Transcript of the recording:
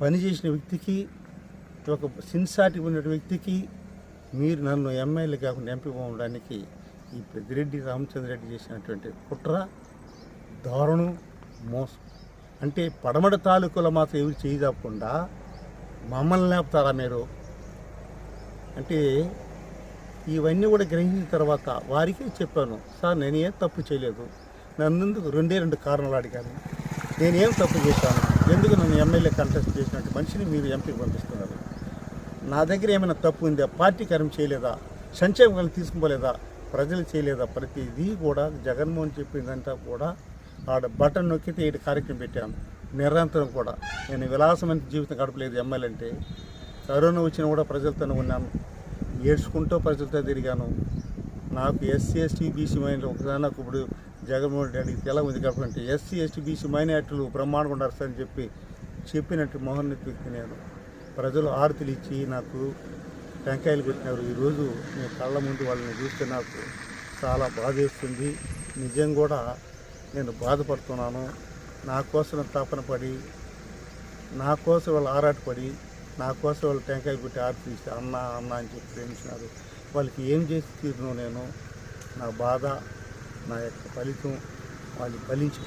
పనిచేసిన వ్యక్తికి ఒక సిన్సాటి ఉన్న వ్యక్తికి మీరు నన్ను ఎమ్మెల్యే కాకుండా ఎంపీ ఉండడానికి ఈ పెద్దిరెడ్డి రామచంద్ర రెడ్డి చేసినటువంటి కుట్ర దారుణం మోసం. అంటే పడమడ తాలూకులో మాత్రం ఎవరు చేయకుండా మమ్మల్ని లేపుతారా మీరు? అంటే ఇవన్నీ కూడా గ్రహించిన తర్వాత వారికి చెప్పాను సార్ నేనేం తప్పు చేయలేదు. నన్నందుకు రెండే రెండు కారణాలు అడిగాను నేనేం తప్పు చేశాను? ఎందుకు నన్ను ఎమ్మెల్యే కంటెస్ట్ చేసినట్టు మనిషిని మీరు ఎంపీకి పంపిస్తున్నారు? నా దగ్గర ఏమైనా తప్పు ఉందా? పార్టీ కార్యం చేయలేదా? సంక్షేమం తీసుకుపోలేదా? ప్రజలు చేయలేదా? ప్రతిదీ కూడా జగన్మోహన్ చెప్పిందంతా కూడా ఆడ బటన్ నొక్కితే ఏడు కార్యక్రమం పెట్టాను నిరంతరం కూడా. నేను విలాసమైన జీవితం గడపలేదు ఎమ్మెల్యే అంటే. కరోనా వచ్చినా కూడా ప్రజలతోనే ఉన్నాను. ఏడ్చుకుంటూ ప్రజలతో తిరిగాను. నాకు ఎస్సీ ఎస్టీ బీసీ మైనార్టీ ఒకసారి నాకు ఇప్పుడు జగన్మోహన్ రెడ్డికి తెలంగా ఉంది కాబట్టి ఎస్సీ ఎస్టీ బీసీ మైనార్టీలు బ్రహ్మాండంగా ఉండారు సార్ అని చెప్పి చెప్పినట్టు మహోన్నత వ్యక్తి నేను. ప్రజలు ఆరతులు ఇచ్చి నాకు టెంకాయలు పెట్టినారు. ఈరోజు నేను కళ్ళ ముందు వాళ్ళని చూస్తే నాకు చాలా బాధేస్తుంది నిజం కూడా నేను బాధపడుతున్నాను. నా కోసం తపన పడి నా కోసం వాళ్ళు ఆరాటపడి నా కోసం వాళ్ళు టెంకాయ పెట్టి ఆరతి ఇస్తే అన్న అన్న అని చెప్పి ప్రేమించినారు. వాళ్ళకి ఏం చేసి తీరును నేను నా బాధ నా యొక్క ఫలితం వాళ్ళు ఫలించి